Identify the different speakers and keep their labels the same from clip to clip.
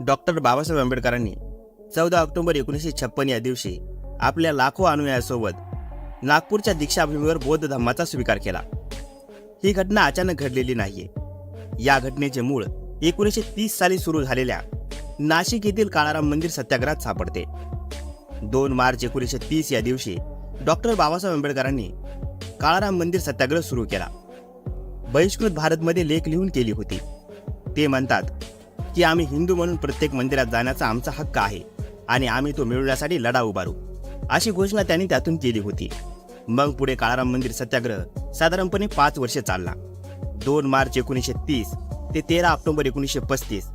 Speaker 1: Doctor Babasaheb आंबेडकरांनी चौदा October एकोणीसशे छप्पन या दिवशी आपल्या लाखो अनुयायासोबत नागपूरच्या दीक्षाभूमीवर बौद्ध धम्माचा स्वीकार केला. ही घटना अचानक घडलेली नाहीये. या घटनेचे मूळ एकोणीसशे तीस साली सुरू झालेल्या नाशिक येथील काळाराम मंदिर सत्याग्रहात सापडते. दोन मार्च एकोणीसशे तीस या दिवशी डॉक्टर बाबासाहेब आंबेडकरांनी काळाराम मंदिर सत्याग्रह सुरू केला. बहिष्कृत भारतमध्ये लेख लिहून केली होती. ते म्हणतात की आम्ही हिंदू म्हणून प्रत्येक मंदिरात जाण्याचा आमचा हक्क आहे आणि आम्ही तो मिळवण्यासाठी लढा उभारू अशी घोषणा त्यांनी त्यातून केली होती. मग पुढे काळाराम मंदिर सत्याग्रह साधारणपणे पाच वर्षे चालला. दोन मार्च एकोणीसशे तीस ते तेरा ऑक्टोबर एकोणीसशे पस्तीस.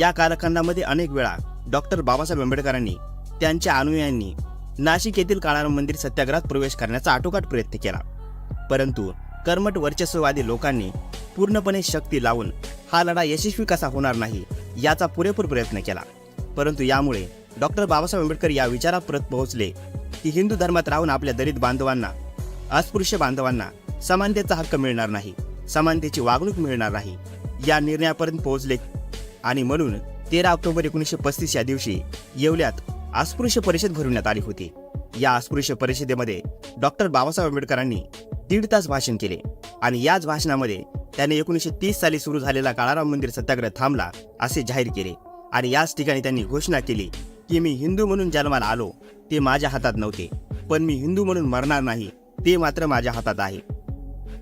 Speaker 1: या कालखंडामध्ये अनेक वेळा डॉक्टर बाबासाहेब आंबेडकरांनी त्यांच्या अनुयायांनी नाशिक येथील काळाराम मंदिर सत्याग्रहात प्रवेश करण्याचा आटोकाट प्रयत्न केला. परंतु कर्मट वर्चस्ववादी लोकांनी पूर्णपणे शक्ती लावून हा लढा यशस्वी कसा होणार नाही याचा पुरेपूर प्रयत्न केला. परंतु यामुळे डॉक्टर बाबासाहेब आंबेडकर या विचारात परत पोहोचले की हिंदू धर्मात राहून आपल्या दलित बांधवांना अस्पृश्य बांधवांना समानतेचा हक्क मिळणार नाही समानतेची वागणूक मिळणार नाही. या निर्णयापर्यंत पोहोचले आणि म्हणून तेरा ऑक्टोबर एकोणीसशे पस्तीस या दिवशी येवल्यात अस्पृश्य परिषद भरवण्यात आली होती. या अस्पृश्य परिषदेमध्ये डॉक्टर बाबासाहेब आंबेडकरांनी दीड तास भाषण केले आणि याच भाषणामध्ये त्याने एकोणीसशे तीस साली सुरू झालेला काळाराम मंदिर सत्याग्रह थांबला असे जाहीर केले. आणि याच ठिकाणी त्यांनी घोषणा केली की मी हिंदू म्हणून जन्माला आलो ते माझ्या हातात नव्हते. पण मी हिंदू म्हणून मरणार नाही ते मात्र माझ्या हातात आहे.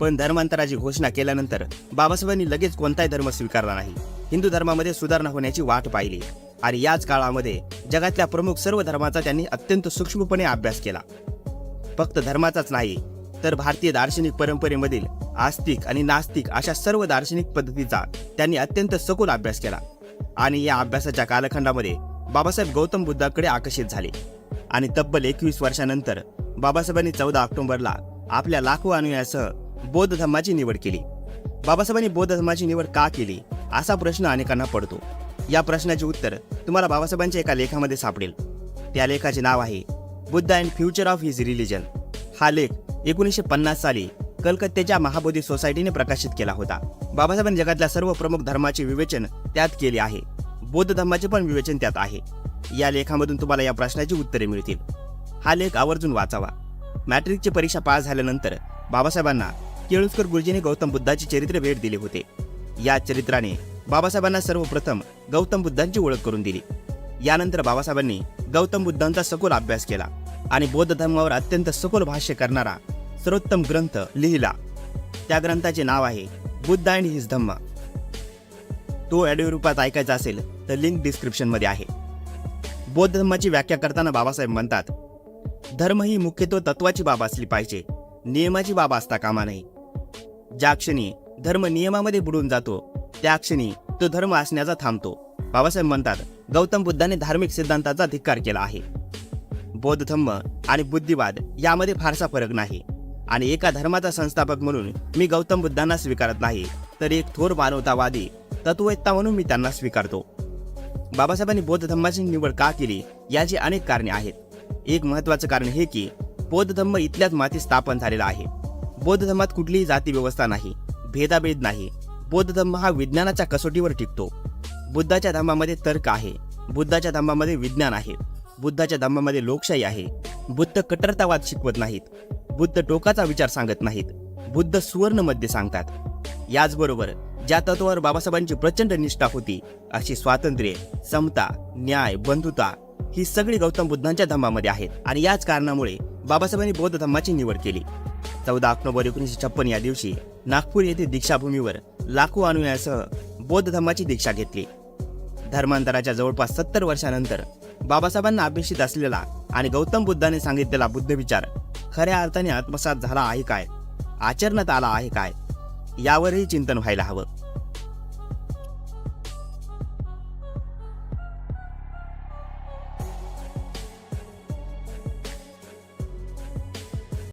Speaker 1: पण धर्मांतराची घोषणा केल्यानंतर बाबासाहेबांनी लगेच कोणताही धर्म स्वीकारला नाही. हिंदू धर्मामध्ये सुधारणा होण्याची वाट पाहिली. आणि याच काळामध्ये जगातल्या प्रमुख सर्व धर्माचा त्यांनी अत्यंत सूक्ष्मपणे अभ्यास केला. फक्त धर्माचाच नाही तर भारतीय दार्शनिक परंपरेमधील आस्तिक आणि नास्तिक अशा सर्व दार्शनिक पद्धतीचा त्यांनी अत्यंत सखोल अभ्यास केला. आणि या अभ्यासाच्या कालखंडामध्ये बाबासाहेब गौतम बुद्धाकडे आकर्षित झाले. आणि तब्बल एकवीस वर्षानंतर बाबासाहेबांनी चौदा ऑक्टोबरला आपल्या लाखो अनुयायासह बौद्ध धर्माची निवड केली. बाबासाहेबांनी बौद्ध धर्माची निवड का केली? असा प्रश्न अनेकांना पडतो. या प्रश्नाचे उत्तर तुम्हाला बाबासाहेबांच्या एका लेखामध्ये सापडेल. त्या लेखाचे नाव आहे Buddha and future of his religion. हा लेख एकोणीसशे पन्नास साली कलकत्त्याच्या महाबोधी सोसायटीने प्रकाशित केला होता. बाबासाहेबांनी जगातल्या सर्व प्रमुख धर्माचे विवेचन त्यात केले आहे. बौद्ध धर्माचे पण विवेचन त्यात आहे. या लेखामधून तुम्हाला या प्रश्नाची उत्तरे मिळतील. हा लेख आवर्जून वाचावा. मॅट्रिकची परीक्षा पास झाल्यानंतर बाबासाहेबांना केळुसकर गुरुजींनी गौतम बुद्धाची चरित्र भेट दिले होते. या चरित्राने बाबासाहेबांना सर्वप्रथम गौतम बुद्धांची ओळख करून दिली. यानंतर बाबासाहेबांनी गौतम बुद्धांचा सखोल अभ्यास केला आणि बौद्ध धर्मावर अत्यंत सखोल भाष्य करणारा सर्वोत्तम ग्रंथ लिहिला. त्या ग्रंथाचे नाव आहे बुद्ध अँड हिज धम्म. तो ऑडिओ रूपात ऐकायचा असेल तर लिंक डिस्क्रिप्शनमध्ये आहे. बौद्ध धर्माची व्याख्या करताना बाबासाहेब म्हणतात धर्म ही मुख्यत्व तत्वाची बाब असली पाहिजे नियमाची बाब असता कामा नाही ज्या क्षणी धर्म नियमामध्ये बुडून जातो त्या क्षणी तो धर्म असण्याचा थांबतो. बाबासाहेब म्हणतात गौतम बुद्धाने धार्मिक सिद्धांताचा धिक्कार केला आहे. बौद्ध धम्म आणि बुद्धिवाद यामध्ये फारसा फरक नाही. आणि एका धर्माचा संस्थापक म्हणून मी गौतम बुद्धांना स्वीकारत नाही तर एक थोर मानवतावादी तत्ववेत्ता म्हणून मी त्यांना स्वीकारतो. बाबासाहेबांनी बौद्ध धम्माची निवड का केली याची अनेक कारणे आहेत. एक महत्वाचं कारण हे की बौद्ध धम्म इथल्याच माती स्थापन झालेला आहे. बौद्ध धर्मात कुठलीही जाती व्यवस्था नाही भेदाभेद नाही. बौद्ध धम्म हा विज्ञानाच्या कसोटीवर टिकतो. बुद्धाच्या धर्मामध्ये तर्क आहे बुद्धाच्या धम्मामध्ये विज्ञान आहे बुद्धाच्या धम्मामध्ये लोकशाही आहे. बुद्ध कट्टरतावाद शिकवत नाहीत. बुद्ध टोकाचा विचार सांगत नाहीत. बुद्ध सुवर्णमध्ये सांगतात याचबरोबर ज्या तत्वावर बाबासाहेबांची प्रचंड निष्ठा होती अशी स्वातंत्र्य समता न्याय बंधुता ही सगळी गौतम बुद्धांच्या धर्मामध्ये आहेत आणि याच कारणामुळे बाबासाहेबांनी बौद्ध धर्माची निवड केली. चौदा ऑक्टोबर एकोणीसशे छप्पन या दिवशी नागपूर येथे दीक्षाभूमीवर लाखो अनुयासह बौद्ध धर्माची दीक्षा घेतली. धर्मांतराच्या जवळपास सत्तर वर्षानंतर बाबासाहेबांना अपेक्षित असलेला आणि गौतम बुद्धाने सांगितलेला बुद्ध विचार खऱ्या अर्थाने आत्मसात झाला आहे काय? आचरणात आला आहे काय? यावरही चिंतन व्हायला हवं.